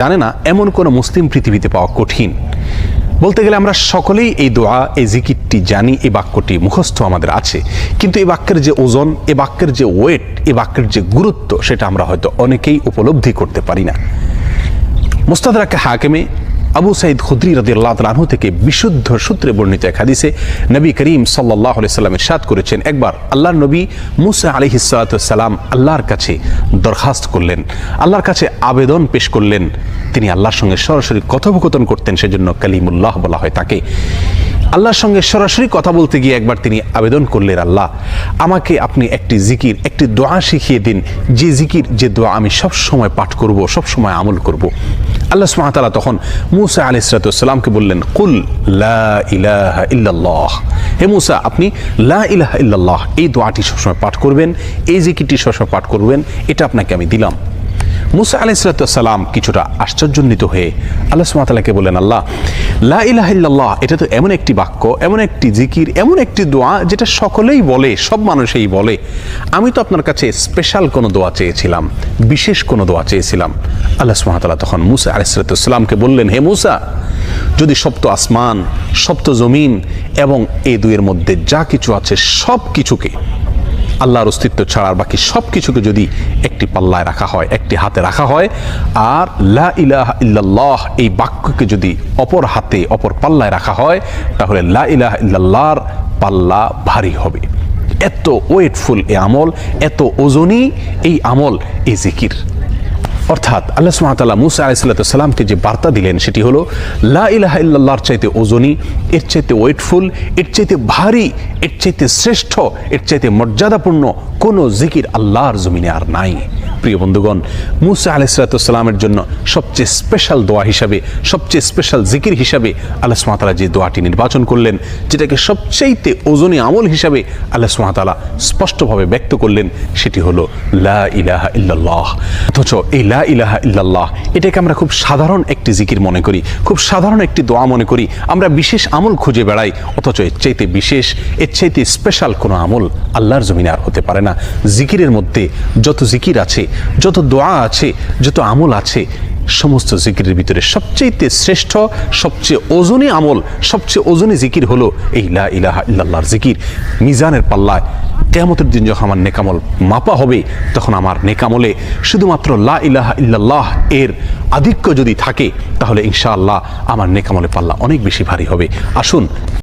জানে না এমন কোনো মুসলিম পৃথিবীতে পাওয়া কঠিন। বলতে গেলে আমরা সকলেই এই দোয়া, এই জিকিরটি জানি, এই বাক্যটি মুখস্থ আমাদের আছে। কিন্তু এই বাক্যের যে ওজন এ বাক্যের যে ওয়েট এ বাক্যের যে গুরুত্ব, সেটা আমরা হয়তো অনেকেই উপলব্ধি করতে পারি না। মুস্তাদাকে হাকেমে আবু সাইদ খুদ্রি রদি আল্লাহ তালু থেকে বিশুদ্ধ সূত্রে বর্ণিত এক হাদিসে নবী করিম সাল্লাহ সাল্লামের সাদ করেছেন, একবার আল্লাহ নবী মুসা আলি সালাম আল্লাহর কাছে দরখাস্ত করলেন, আল্লাহর কাছে আবেদন পেশ করলেন। তিনি আল্লাহর সঙ্গে সরাসরি কথোপকথন করতেন, সেজন্য কালিমুল্লাহ বলা হয় তাকে। আল্লাহর সঙ্গে সরাসরি কথা বলতে গিয়ে একবার তিনি আবেদন করলেন, আল্লাহ, আমাকে আপনি একটি জিকির, একটি দোয়া শিখিয়ে দিন। যে জিকির, যে দোয়া আমি সব সময় পাঠ করব সব সময় আমল করব। আল্লাহ সুবহানাহু তখন মুসা আলাইহিস সালামকে বললেন, কুল ইলাহা ইল্লাল্লাহ। হে মুসা, আপনি লা ইলাহা ইল্লাল্লাহ, এই দোয়াটি সবসময় পাঠ করবেন, এই জিকিরটি সবসময় পাঠ করবেন, এটা আপনাকে আমি দিলাম। মুসা আলাইসালাম কিছুটা আশ্চর্যান্বিত হয়ে আল্লাহ সুমাতালাকে বললেন, আল্লাহ, লা ইলাহিল্লাহ এটা তো এমন একটি বাক্য, এমন একটি জিকির, এমন একটি দোয়া যেটা সকলেই বলে, সব মানুষই বলে। আমি তো আপনার কাছে স্পেশাল কোনো দোয়া চেয়েছিলাম, বিশেষ কোনো দোয়া চেয়েছিলাম। আল্লাহ সুমাতালা তখন মুসা আলাইসালামকে বললেন, হে মুসা, যদি সপ্ত আসমান, সপ্ত জমিন এবং এই দুয়ের মধ্যে যা কিছু আছে সব কিছুকে আল্লাহর অস্তিত্ব ছাড়ার বাকি সব কিছুকে যদি একটি পাল্লায় রাখা হয়, একটি হাতে রাখা হয়, আর লা ইলাহ ইল্লাল্লাহ এই বাক্যকে যদি অপর হাতে, অপর পাল্লায় রাখা হয়, তাহলে লা ইলাহ ইল্লাল্লাহর পাল্লা ভারী হবে। এত ওয়েটফুল এ আমল, এত ওজনই এই আমল এ জিকির। অর্থাৎ আল্লাহ সুমাতাল্লাহ মুসা আলাইসাল্লামকে যে বার্তা দিলেন সেটি হলো, লা ইলাহা ইল্লাল্লাহর চাইতে ওজনী, এর চাইতে ওয়েটফুল, এর চাইতে ভারী, এর চাইতে শ্রেষ্ঠ, এর চাইতে মর্যাদাপূর্ণ কোনো জিকির আল্লাহর জমিনে আর নাই। প্রিয় বন্ধুগণ, মুসা আলাইসালামের জন্য সবচেয়ে স্পেশাল দোয়া হিসাবে, সবচেয়ে স্পেশাল জিকির হিসাবে আল্লাহ সুমাতালা যে দোয়াটি নির্বাচন করলেন, যেটাকে সবচাইতে ওজনী আমল হিসাবে আল্লাহ সুমাতালা স্পষ্টভাবে ব্যক্ত করলেন, সেটি হলো, লা ইলাহা ইল্লাল্লাহ। অথচ এই লা ইলাহা ইল্লাল্লাহ। এটাকে আমরা খুব সাধারণ একটি জিকির মনে করি, খুব সাধারণ একটি দোয়া মনে করি। আমরা বিশেষ আমল খুঁজে বেড়াই, অথচ এর চাইতে বিশেষ, এর চাইতে স্পেশাল কোনো আমল আল্লাহর জমিনে আর হতে পারে না। জিকিরের মধ্যে যত জিকির আছে, যত দোয়া আছে, যত আমল আছে সমস্ত জিকিরের ভিতরে সবচেয়ে শ্রেষ্ঠ, সবচেয়ে ওজনী আমল, সবচেয়ে ওজনী জিকির হলো এই লা ইলাহা ইল্লাল্লাহর জিকির। মিজানের পাল্লায় কেয়ামতের দিন যখন আমার নেকামল মাপা হবে, তখন আমার নেকামলে শুধুমাত্র লা ইলাহা ইল্লাল্লাহ এর আধিক্য যদি থাকে, তাহলে ইনশাআল্লাহ আমার নেকামলে পাল্লা অনেক বেশি ভারী হবে। আসুন